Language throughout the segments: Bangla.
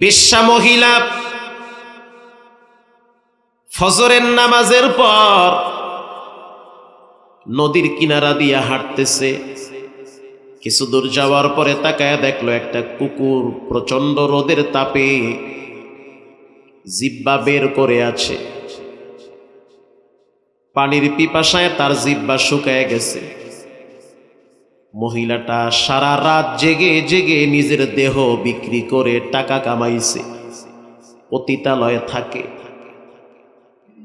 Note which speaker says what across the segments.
Speaker 1: পেশা মহিলা, ফজরের নামাজের পর নদীর কিনারা দিয়া হাঁটতেছে। কিছু দূর যাওয়ার পরে তাকায় দেখল একটা কুকুর প্রচণ্ড রোদের তাপে জিব্বা বের করে আছে। পানির পিপাসায় তার জিব্বা শুকায় গেছে। মহিলাটা সারা রাত জেগে জেগে নিজের দেহ বিক্রি করে টাকা কামাইছে। পতিতালয়ে থাকে।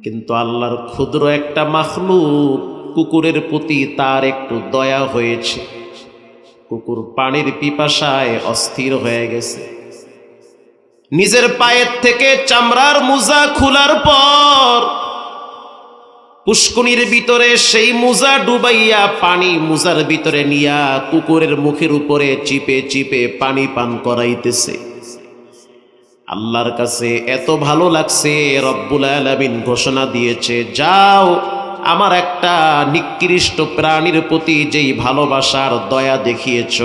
Speaker 1: কিন্তু আল্লাহর ক্ষুদ্র একটা মাখলুক কুকুরের প্রতি তার একটু দয়া হয়েছে। কুকুর পানির পিপাসায় অস্থির হয়ে গেছে। নিজের পায়ের থেকে চামড়ার মুজা খোলার পর পুষ্কুনির ভিতরে সেই মুজা ডুবাইয়া পানি মুজার ভিতরে নিয়া কুকুরের মুখের উপরে চিপে চিপে পানি পান করাইতেছে। আল্লাহর কাছে এত ভালো লাগছে, রব্বুল আলামিন ঘোষণা দিয়েছে, যাও, আমার একটা নিকৃষ্ট প্রাণীর প্রতি যেই ভালোবাসার দয়া দেখিয়েছ,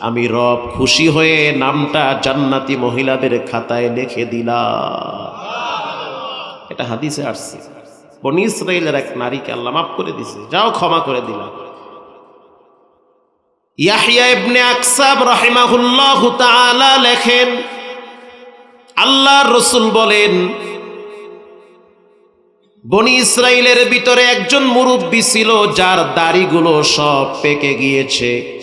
Speaker 1: আমি রব খুশি হয়ে নামটা জান্নাতি মহিলাদের খাতায় লিখে দিলাম। এটা হাদিসে আসছে। বনি ইসরায়েলের এক নারীকে আল্লাহ মাফ করে দিছে। যাও ক্ষমা করে দিলাম। ইয়াহিয়া ইবনে আকসাব রাহিমাহুল্লাহ তাআলা লেখেন, আল্লাহর রসুল বলেন, বনি ইসরায়েলের ভিতরে একজন মুরব্বী ছিল যার দাড়িগুলো সব পেকে গিয়েছে।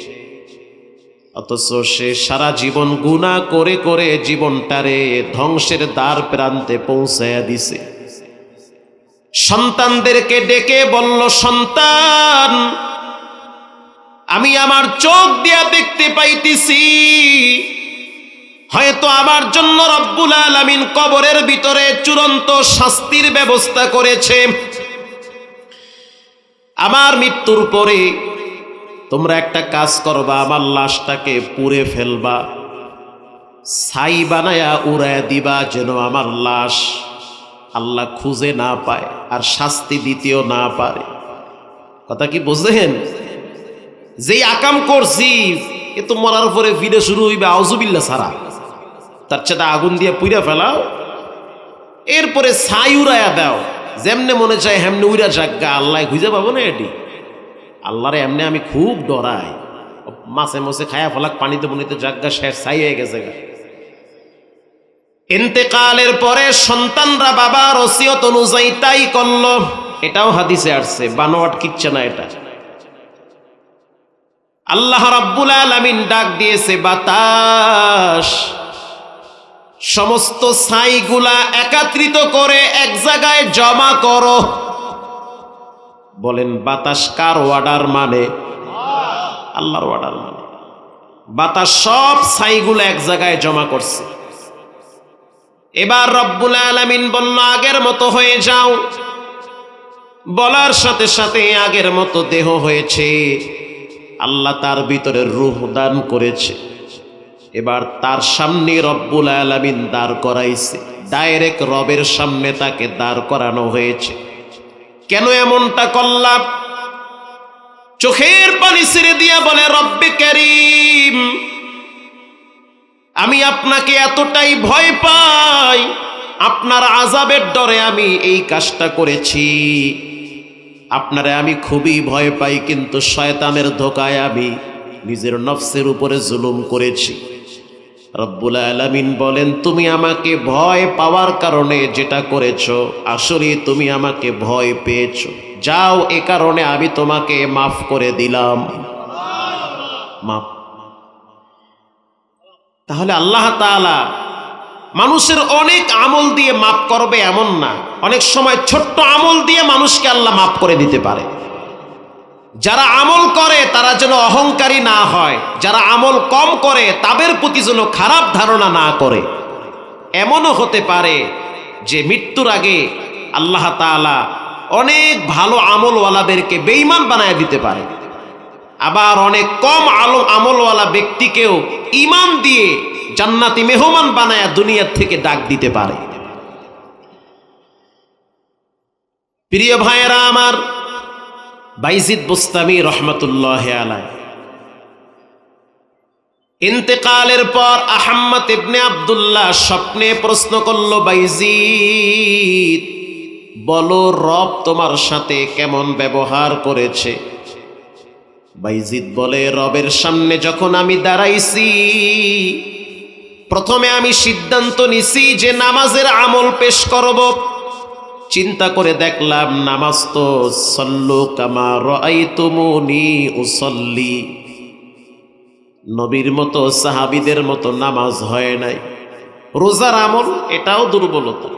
Speaker 1: অথচ সে সারা জীবন গুণা করে করে জীবনটারে ধ্বংসের দ্বার প্রান্তে পৌঁছায়া দিছে। সন্তানদেরকে ডেকে বলল, সন্তান, আমি আমার চোখ দিয়া দেখতে পাইতেছি। হয়তো আমার জন্য রব্বুল আলামিন কবরের ভিতরে চূড়ান্ত শাস্তির ব্যবস্থা করেছে। আমার মৃত্যুর পরে তোমরা একটা কাজ করবা, আমার লাশটাকে পুড়ে ফেলবা। ছাই বানায়া উড়ায় দিবা যেন আমার লাশ আল্লাহ খুঁজে না পায় আর শাস্তি দিতেও না পারে। কথা কি বুঝলেন? যেই আকাম করছি, এ তো মরার পরে ফিরে শুরু হইবে আউজুবিল্লা সারা। তার চেয়ে আগুন দিয়ে পুইরা ফেলাও। এরপরে ছাই উড়াইয়া দাও। যেমনে মনে চায়, হেমনে উইরা জাগা আল্লাহ খুঁজে পাবো না এটি। আল্লাহরে এমনি আমি খুব ডরাই। মাছে মাছে খায়া ফলাক, পানিতে বনিতে জাগা শেষ ছাই হয়ে গেছে গা। ইন্তেকালের পরে সন্তানরা বাবার ওসিয়ত অনুযায়ী তাই করল। এটাও হাদিসে আসছে, বানোয়াট কিচ্ছে না এটা। আল্লাহ রাব্বুল আলামিন ডাক দিয়েছে, বাতাস। সমস্ত ছাইগুলা একত্রিত করে এক জায়গায় জমা করো। বলেন, বাতাস কার ওয়ার্ডার মানে? আল্লাহর ওয়ার্ডার মানে। বাতাস সব ছাইগুলা এক জায়গায় জমা করছে। এবার রব্বুল আলামিন বলল, আগের মতো হয়ে যাও। বলার সাথে সাথে আগের মতো দেহ হয়েছে। আল্লাহ তার ভিতরে রূহ দান করেছে। এবার তার সামনে রব্বুল আলামিন দাঁড় করাইছে। ডাইরেক্ট রবের সামনে তাকে দাঁড় করানো হয়েছে। কেন এমনটা করলাম? চোখের পানি ছেড়ে দিয়া বলে আমি আপনাকে এতটাই ভয় পাই। আপনার আজাবের ডরে আমি এই কাজটা করেছি। আপনারে আমি খুবই ভয় পাই, কিন্তু শয়তানের ধোকায় আমি নিজের নফসের উপরে জুলুম করেছি। রব্বুল আলামিন বলেন, তুমি আমাকে ভয় পাওয়ার কারণে যেটা করেছ আসলে তুমি আমাকে ভয় পেয়েছ। যাও, এ কারণে আমি তোমাকে মাফ করে দিলাম। মাফ তাহলে আল্লাহ তাআলা মানুষের অনেক আমল দিয়ে মাফ করবে এমন না। অনেক সময় ছোট্ট আমল দিয়ে মানুষকে আল্লাহ মাফ করে দিতে পারে। যারা আমল করে, তারা যেন অহংকারী না হয়। যারা আমল কম করে, তাদের প্রতি যেন খারাপ ধারণা না করে। এমনও হতে পারে যে মৃত্যুর আগে আল্লাহ তাআলা অনেক ভালো আমলওয়ালাদেরকে বেইমান বানায় দিতে পারে। আবার অনেক কম আলো আমলওয়ালা ব্যক্তিকেও ইমান দিয়ে জান্নাতি মেহমান বানায়া দুনিয়ার থেকে ডাক দিতে পারে। প্রিয় ভাইয়েরা আমার, বাইজিদ বুস্তামি রহমতুল্লাহ আলাই ইন্তেকালের পর আহাম্মদ ইবনে আবদুল্লাহ স্বপ্নে প্রশ্ন করল, বাইজিদ, বলো রব তোমার সাথে কেমন ব্যবহার করেছে? বাইজিদ বলে, রবের সামনে যখন আমি দাঁড়াইছি, প্রথমে আমি সিদ্ধান্ত নিছি যে নামাজের আমল পেশ করব। চিন্তা করে দেখলাম, নামাজ তো সল্লু কামা রাইতুমুনি উসল্লি। নবীর মতো, সাহাবিদের মতো নামাজ হয় নাই। রোজার আমল, এটাও দুর্বলতা।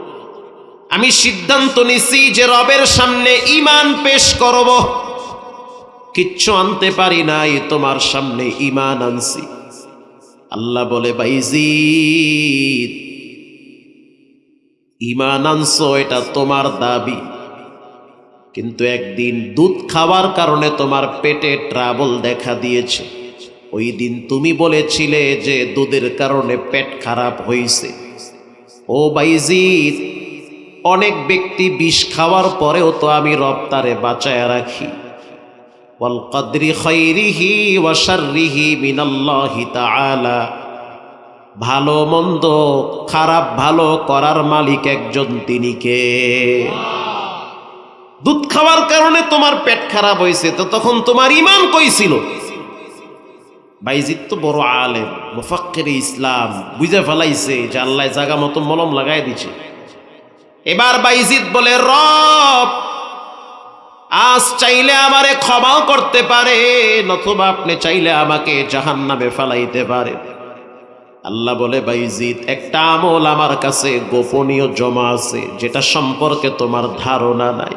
Speaker 1: আমি সিদ্ধান্ত নিছি যে রবের সামনে ইমান পেশ করব। কিচ্ছু আনতে পারি নাই, তোমার সামনে ইমান আনছি। আল্লাহ বলে বাইজিদ ইমান আনছো, এটা তোমার দাবি। কিন্তু একদিন দুধ খাওয়ার কারণে তোমার পেটে ট্রাবল দেখা দিয়েছে। ওই দিন তুমি বলেছিলে যে দুধের কারণে পেট খারাপ হয়েছে ও বাইজিদ অনেক ব্যক্তি বিষ খাওয়ার পরেও তো আমি রপ্তারে বাঁচায় রাখি। ওয়াল কদরি খৈরিহি ওয়াশাররিহি মিনাল্লাহি তাআলা। ভালো মন্দ, খারাপ ভালো করার মালিক একজন তিনি কে? দুধ খাওয়ার কারণে তোমার পেট খারাপ হয়েছে, তো তখন তোমার ইমান কই ছিল? বাইজিৎ তো বড় আলেম, মুফাক্কির ইসলাম, বুঝে ফেলাইছে যে আল্লাহ জাগা মতো মলম লাগাই দিছে। এবার বাইজিত বলে, রব আজ চাইলে আমারে ক্ষমাও করতে পারে, নতুবা আপনি চাইলে আমাকে জাহান নামে ফেলাইতে পারে। আল্লাহ বলে বাইজিৎ একটা আমল আমার কাছে গোপনীয় জমা আছে, যেটা সম্পর্কে তোমার ধারণা নাই।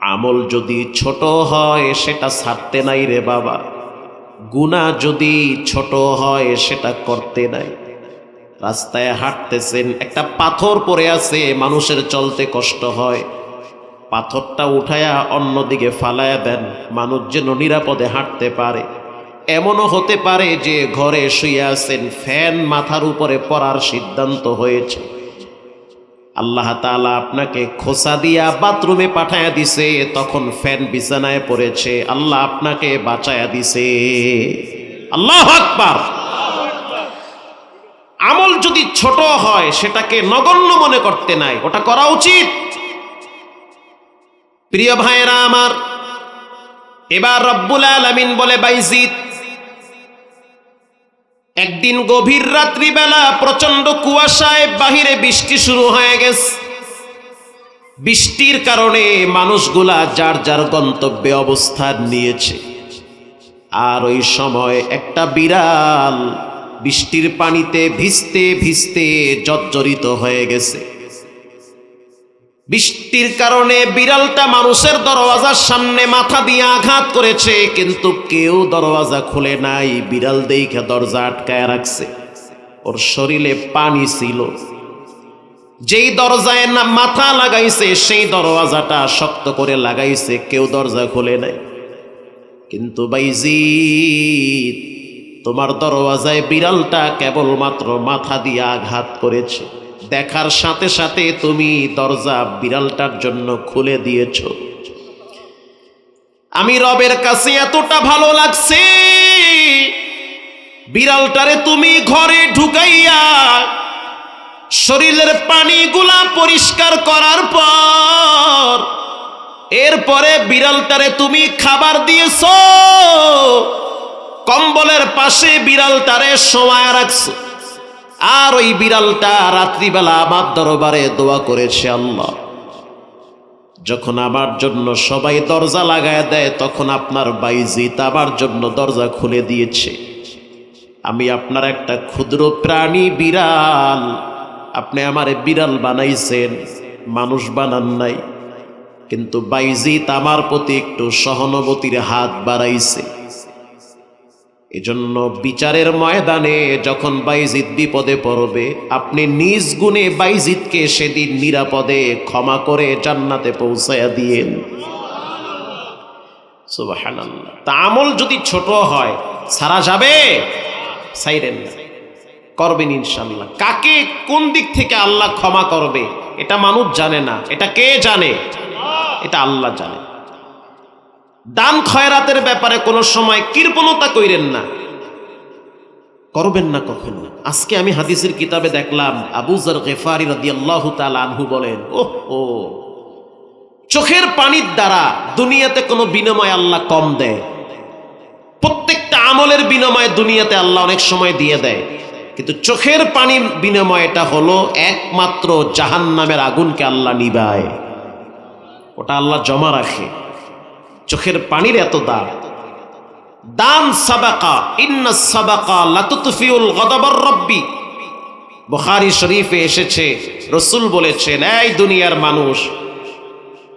Speaker 1: আমল যদি ছোট হয়, সেটা ছাড়তে নাই রে বাবা। গুণা যদি ছোট হয়, সেটা করতে নাই। রাস্তায় হাঁটতেছেন, একটা পাথর পড়ে আছে, মানুষের চলতে কষ্ট হয়। পাথরটা উঠায়া অন্যদিকে ফালায়া দেন। মানুষ যেন নিরাপদে হাঁটতে পারে। এমনও হতে পারে যে ঘরে শুয়ে আছেন, ফ্যান মাথার উপরে পড়ার সিদ্ধান্ত হয়েছে। আল্লাহ তাআলা আপনাকে খোসা দিয়া বাথরুমে পাঠায়া দিছে, তখন ফ্যান বিছানায় পড়েছে। আল্লাহ আপনাকে বাঁচায়া দিছে। আল্লাহ আকবার! আমল যদি ছোট হয়, সেটাকে নগণ্য মনে করতে নাই। ওটা করা উচিত। প্রিয় ভাইয়েরা আমার, এবার রব্বুল আলামিন বলে, বাইজিদ, একদিন গভীর রাত্রিবেলা প্রচণ্ড কুয়াশায় বাহিরে বৃষ্টি শুরু হয়ে গেছে। বৃষ্টির কারণে মানুষগুলা যার যার গন্তব্যে অবস্থান নিয়েছে। আর ওই সময় একটা বিড়াল বৃষ্টির পানিতে ভিজতে ভিজতে জর্জরিত হয়ে গেছে। বৃষ্টির কারণে বিড়ালটা মানুষের দরওয়াজার সামনে মাথা দিয়ে আঘাত করেছে, কিন্তু কেউ দরওয়াজা খুলে নাই। বিড়াল দেখে দরজা আটকায় রাখছে। ওর শরীরে পানি ছিল। যেই দরজায় না মাথা লাগাইছে, সেই দরওয়াজাটা শক্ত করে লাগাইছে, কেউ দরজা খুলে নাই। কিন্তু বাইজি তোমার দরওয়াজায় বিড়ালটা কেবলমাত্র মাথা দিয়ে আঘাত করেছে। দেখার সাথে সাথে তুমি দরজা বিড়ালটার জন্য খুলে দিয়েছ। আমি রবের কাছে এতটা ভালো লাগছে, বিড়ালটারে তুমি ঘরে ঢুকাইয়া শরীরের পানিগুলা পরিষ্কার করার পর, এরপরে বিড়ালটারে তুমি খাবার দিয়েছ, কম্বলের পাশে বিড়ালটারে সময় রাখছো। আর ওই বিড়ালটা রাত্রিবেলা আমার দরবারে দোয়া করেছে আল্লাহ। যখন আমার জন্য সবাই দরজা লাগায় দেয়, তখন আপনার বাইজিত আমার জন্য দরজা খুলে দিয়েছে। আমি আপনার একটা ক্ষুদ্র প্রাণী বিড়াল। আপনি আমারে বিড়াল বানাইছেন, মানুষ বানান নাই। কিন্তু বাইজিত আমার প্রতি একটু সহানুভূতির হাত বাড়াইছে। এজন্য বিচারের ময়দানে যখন বাইজিদ বিপদে পড়বে, আপনি নিজ গুণে বাইজিদকে সেদিন নিরাপদে ক্ষমা করে জান্নাতে পৌঁছায়া দিয়েন। তা আমল যদি ছোট হয়, সারা যাবে? সাইরেন করবেন ইনশাল্লাহ কাকে কোন দিক থেকে আল্লাহ ক্ষমা করবে, এটা মানুষ জানে না। এটা কে জানে? এটা আল্লাহ জানে। দান খয়রাতের ব্যাপারে কোনো সময় কৃপণতা কইরেন না। করবেন না কখনো। আজকে আমি হাদিসের কিতাবে দেখলাম আবুজার গেফারি রাদিয়াল্লাহু আনহু বলেন, ওহ ও চোখের পানির দ্বারা দুনিয়াতে কোনো বিনিময় আল্লাহ কম দেয়। প্রত্যেকটা আমলের বিনিময়ে দুনিয়াতে আল্লাহ অনেক সময় দিয়ে দেয়। কিন্তু চোখের পানির বিনিময়টা হলো একমাত্র জাহান নামের আগুনকে আল্লাহ নিবায়। ওটা আল্লাহ জমা রাখে। চোখের পানির এত দাম। দান সাবাকা, ইন্না সাবাকা লাতুতফিউল গদাবর রব্বি। বুখারী শরীফে এসেছে, রসূল বলেছেন, এই দুনিয়ার মানুষ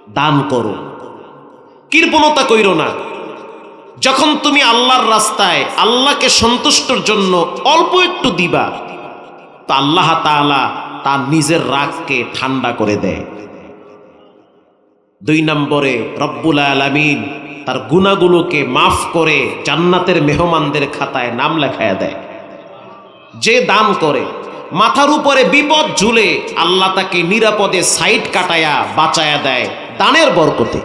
Speaker 1: দান করো। কৃপণতা কইরো না। যখন তুমি আল্লাহর রাস্তায় আল্লাহকে সন্তুষ্টর জন্য অল্প একটু দিবা, তো আল্লাহ তাআলা তার নিজের রাগকে ঠান্ডা করে দেয়। দুই নম্বরে রব্বুল আলামিন তার গুণাগুলোকে মাফ করে জান্নাতের মেহমানদের খাতায় নাম লেখায় দেয়। যে দান করে, মাথার উপরে বিপদ ঝুলে আল্লাহ তাকে নিরাপদে সাইড কাটায়া বাঁচায়া দেয় দানের বরকতে।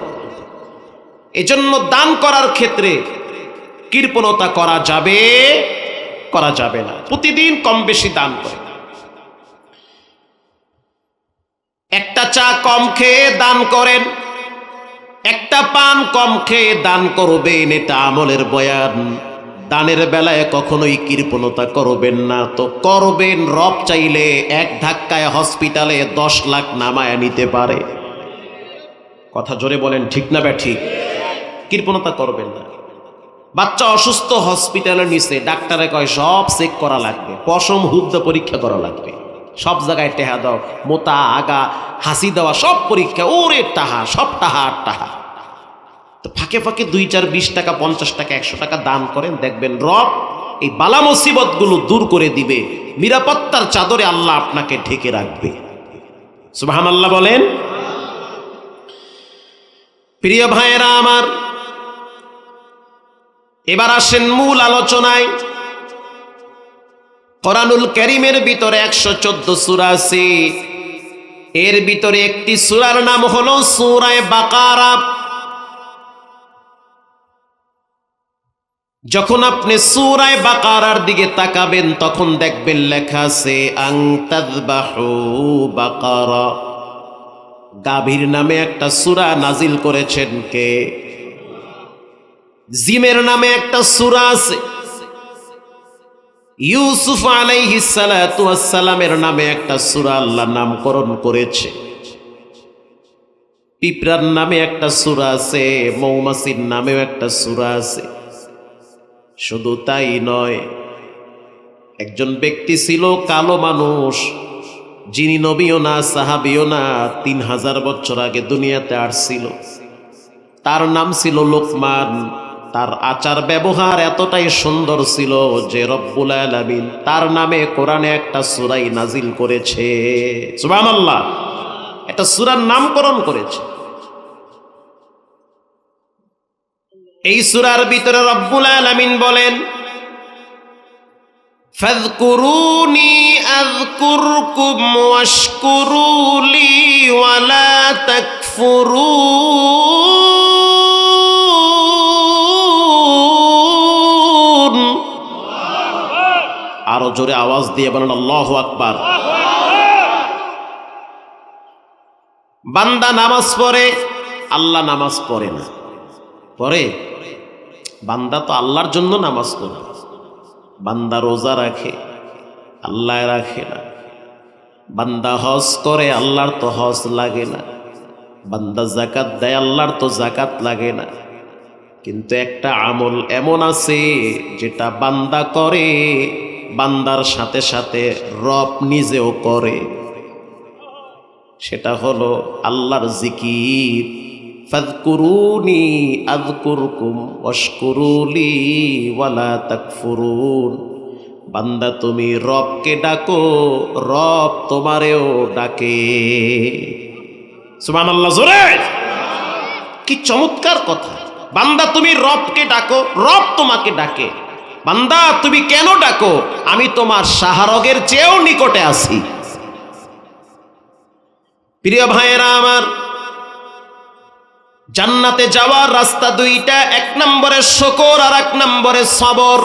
Speaker 1: এজন্য দান করার ক্ষেত্রে কৃপণতা করা যাবে করা যাবে না। প্রতিদিন কম বেশি দান করে। একটা চা কম খেয়ে দান করেন একটা পান কম খেয়ে দান করবেন এটা আমলের বয়ান। দানের বেলায় কখনোই কৃপণতা করবেন না তো করবেন রব চাইলে এক ধাক্কায় হসপিটালে দশ লাখ নামায় নিতে পারে। কথা জোরে বলেন, ঠিক না ব্যা ঠিক? কৃপণতা করবেন না। বাচ্চা অসুস্থ হসপিটালে নিচে ডাক্তারে কয়, সব চেক করা লাগবে, পশম হুদ্দ পরীক্ষা করা লাগবে। সব জায়গায় টেহা দাও, মোতা আগা, হাসি দেওয়া, সব পরীক্ষা, ওরে টাহা সব টাহা আর টাহা তো ফাঁকে ফাঁকে দুই চার বিশ টাকা, পঞ্চাশ টাকা, একশো টাকা দান করেন, দেখবেন রব এই বালা মুসিবতগুলো দূর করে দিবে, নিরাপত্তার চাদরে আল্লাহ আপনাকে ঢেকে রাখবে। সুবাহান আল্লাহ বলেন, প্রিয় ভাইয়েরা আমার, এবার আসেন মূল আলোচনায়। কোরআনুল করিমের ভিতরে একশো চোদ্দ সুরা আছে। এর ভিতরে একটি সুরার নাম হলো সুরায় বাকারা। যখন আপনি সুরায় বাকারার দিকে তাকাবেন, তখন দেখবেন লেখা আছে বাকারা। গাভীর নামে একটা সুরা নাজিল করেছেন কে? জিমের নামে একটা সুরা আছে। ইউসুফ আলাইহিসালামের নামে একটা সুরা আল্লাহ নামকরণ করেছে। পিঁপড়ার নামে একটা সুরা আছে, মৌমাছির নামেও একটা সুরা আছে। শুধু তাই নয়, একজন ব্যক্তি ছিল কালো মানুষ, যিনি নবীও না, সাহাবিও না, তিন হাজার বছর আগে দুনিয়াতে আসছিল। তার নাম ছিল লোকমান। তার আচার ব্যবহার এতটাই সুন্দর ছিল যে রব্বুল আলামিন তার নামে কোরআনে একটা সুরাই নাজিল করেছে। সুবহানাল্লাহ। একটা সুরার নামকরণ করেছে। এই সুরার ভিতরে রব্বুল আলামিন বলেন, ফাযকুরুনি আযকুরকুম ওয়াশকুরুলি ওয়ালা তাকফুরুন। আরও জোরে আওয়াজ দিয়ে বলেন, আল্লাহু আকবার। বান্দা নামাজ পড়ে, আল্লাহ নামাজ পড়ে না। পড়ে? বান্দা তো আল্লাহর জন্য নামাজ পড়ে। বান্দা রোজা রাখে, আল্লাহ রাখে না। বান্দা হজ করে, আল্লাহর তো হজ লাগে না। বান্দা জাকাত দেয়, আল্লাহর তো জাকাত লাগে না। কিন্তু একটা আমল এমন আছে, যেটা বান্দা করে, বান্দার সাথে সাথে রব নিজেও করে। সেটা হলো আল্লাহর জিকির। ফাদকুরুনি আযকুরকুম ওয়াশকুরুলি ওয়ালা তাকফুরুন। বান্দা, তুমি রবকে ডাকো, রব তোমারেও ডাকে। সুবহানাল্লাহ, জোরে। কি চমৎকার কথা। বান্দা, তুমি রবকে ডাকো, রব তোমাকে ডাকে। বান্দা, তুমি কেন ডাকো? আমি তোমার সাহারগের চেয়েও নিকটে আছি। প্রিয় ভাইয়েরা আমার জান্নাতে যাওয়ার রাস্তা দুইটা, এক নম্বরে শকর আর এক নম্বরে সবর।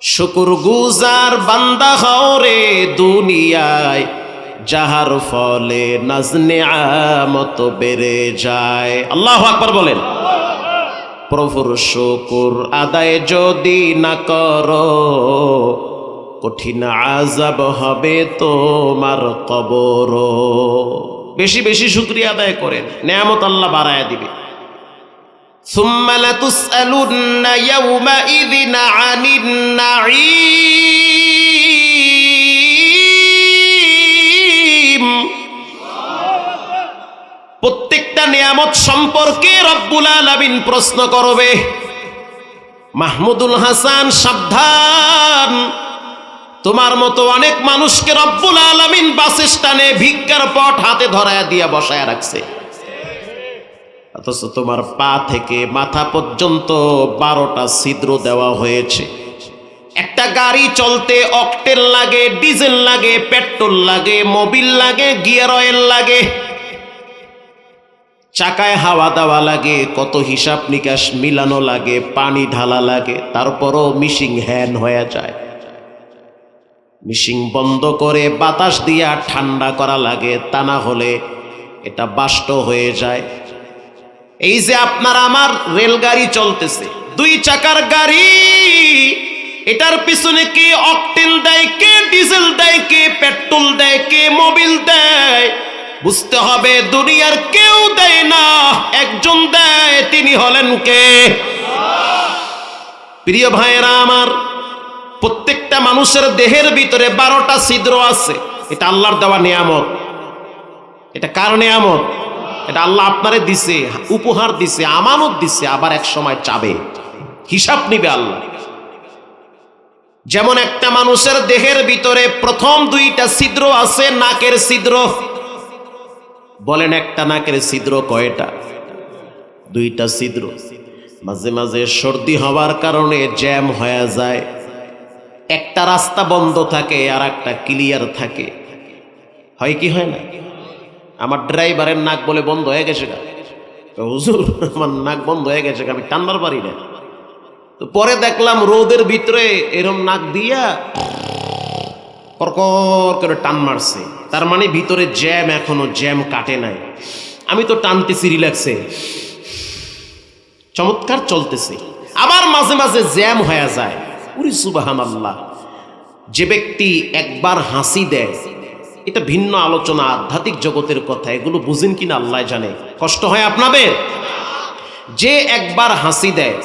Speaker 1: শুকুর গুজার বান্দা হরে দুনিয়ায়, যাহার ফলে নাজনে আমত বেড়ে যায়। আল্লাহ আকবার বলেন। প্রভুর শুকুর আদায় যদি না করো, কঠিন আজাব হবে তোমার কবর বেশি বেশি শুক্রিয়া আদায় করে, নেয়ামত আল্লাহ বাড়ায় দিবে। প্রত্যেকটা নিয়ামত সম্পর্কে রব্বুল আলমিন প্রশ্ন করবে। মাহমুদুল হাসান সাবধান। তোমার মতো অনেক মানুষকে রব্বুল আলামিন বাস স্ট্যান্ডে ভিক্ষার পট হাতে ধরায় দিয়া বসায় রাখছে। অথচ তোমার পা থেকে মাথা পর্যন্ত বারোটা ছিদ্র দেওয়া হয়েছে। একটা গাড়ি চলতে অকটেল লাগে, ডিজেল লাগে, পেট্রোল লাগে, মোবিল লাগে, গিয়ার অয়েল লাগে। চাকায় হাওয়া দেওয়া লাগে, কত হিসাব নিকাশ মিলানো লাগে, পানি ঢালা লাগে, তারপরও মিশিং হ্যান হয়ে যায়। মিশিং বন্ধ করে বাতাস দিয়া ঠান্ডা করা লাগে, তা না হলে এটা বাষ্ট হয়ে যায়। এই যে আপনার আমার রেলগাড়ি চলতেছে, দুই চাকার গাড়ি, এটার পিছনে কে অকটেন দেয়, কে ডিজেল দেয়, কে পেট্রোল দেয়, কে মোবিল দেয়, বুঝতে হবে দুনিয়ার কেউ দেয় না, একজন দেয়, তিনি হলেন কে? প্রিয় ভাইয়েরা আমার প্রত্যেকটা মানুষের দেহের ভিতরে বারোটা ছিদ্র আছে। এটা আল্লাহর দেওয়া নিয়ামত। এটা কার নিয়ামত? এটা আল্লাহ আপনারে দিছে, উপহার দিছে, আমানত দিছে, আবার এক সময় চাবে। হিসাব নিবে আল্লাহ। যেমন একটা মানুষের দেহের ভিতরে প্রথম দুইটা ছিদ্র আছে, নাকের ছিদ্র। বলেন একটা নাকের ছিদ্র কয়টা? দুইটা ছিদ্র। মাঝে মাঝে সর্দি হওয়ার কারণে জ্যাম হয়ে যায়। একটা রাস্তা বন্ধ থাকে আর একটা ক্লিয়ার থাকে। হয় কি হয় না? আমার ড্রাইভারের নাক বলে বন্ধ হয়ে গেছে গা। হুজুর, আমার নাক বন্ধ হয়ে গেছে আমি টানবার পারি না। তো পরে দেখলাম রোদের ভিতরে এরম নাক দিয়া করকর করে টান মারছে। তার মানে ভিতরে জ্যাম এখনও, জ্যাম কাটে নাই। আমি তো টানতেছি রিল্যাক্সে চমৎকার চলতেছে। আবার মাঝে মাঝে জ্যাম হয়ে যায়। উরি সুবাহান আল্লাহ যে ব্যক্তি একবার হাসি দেয়, এটা ভিন্ন আলোচনা, আধ্যাত্মিক জগতের কথা, এগুলো বুঝেন কিনা আল্লাহ জানে। কষ্ট হয় আপনাদের? যে একবার হাসি দেয়,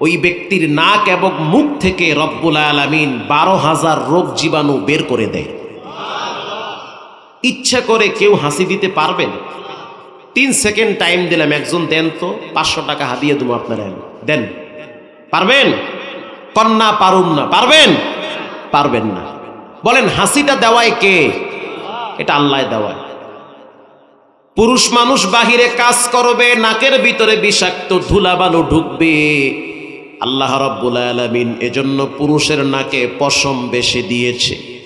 Speaker 1: ওই ব্যক্তির নাক এবং মুখ থেকে রব্বুল আলামিন বারো হাজার রোগ জীবাণু বের করে দেয়। ইচ্ছা করে কেউ হাসি দিতে পারবেন তিন সেকেন্ড টাইম দিলাম, একজন দেন তো, পাঁচশো টাকা হাদিয়ে দেবো আপনারা। দেন। পারবেন? কন্যা পারুম না। পারবেন? পারবেন না। বলেন, হাসিটা দেওয়ায় কে? এটা আল্লাহ দেওয়ায়। পুরুষ মানুষ বাহিরে কাজ করবে, নাকের ভিতরে বিষাক্ত ধুলাবালু ঢুকবে। আল্লাহ রব্বুল আলমিন এজন্য পুরুষের নাকে পশম বেশি দিয়েছে।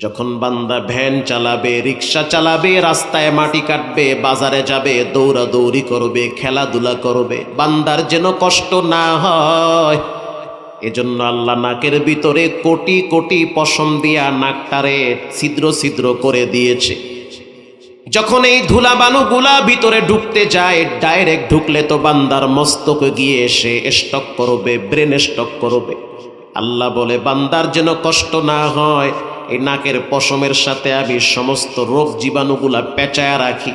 Speaker 1: যখন বান্দা ভ্যান চালাবে রিক্সা চালাবে, রাস্তায় মাটি কাটবে, বাজারে যাবে, দৌড়াদৌড়ি করবে, খেলাধুলা করবে, বান্দার যেন কষ্ট না হয় এজন্য আল্লাহ নাকের ভিতরে কোটি কোটি পশম দিয়া নাকটারে ছিদ্র ছিদ্র করে দিয়েছে। যখন এই ধুলা বালুগুলা ভিতরে ঢুকতে যায়, ডাইরেক্ট ঢুকলে তো বান্দার মস্তকে গিয়ে এসে স্টক করবে, ব্রেন স্টক করবে। আল্লাহ বলে, বান্দার যেন কষ্ট না হয়, এই নাকের পশমের সাথে আমি সমস্ত রোগ জীবাণুগুলা পেঁচায় রাখি।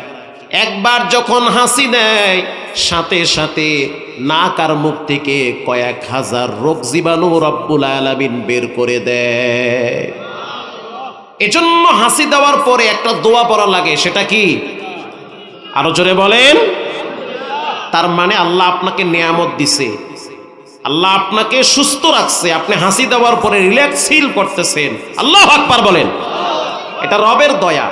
Speaker 1: একবার যখন হাসি নেয় সাথে সাথে নাক আর মুখ থেকে কয়েক হাজার রোগ জীবাণু রব্বুল আলামিন বের করে দেয়। এজন্য হাসি দেওয়ার পরে একটা দোয়া পড়া লাগে, সেটা কি? আরও জোরে বলেন। তার মানে আল্লাহ আপনাকে নিয়ামত দিছে। আল্লাহ আপনাকে সুস্থ রাখছে, আপনি হাসি দেওয়ার পরে রিল্যাক্স ফিল করতেছেন। আল্লাহ আকবার বলেন। এটা রবের দয়া।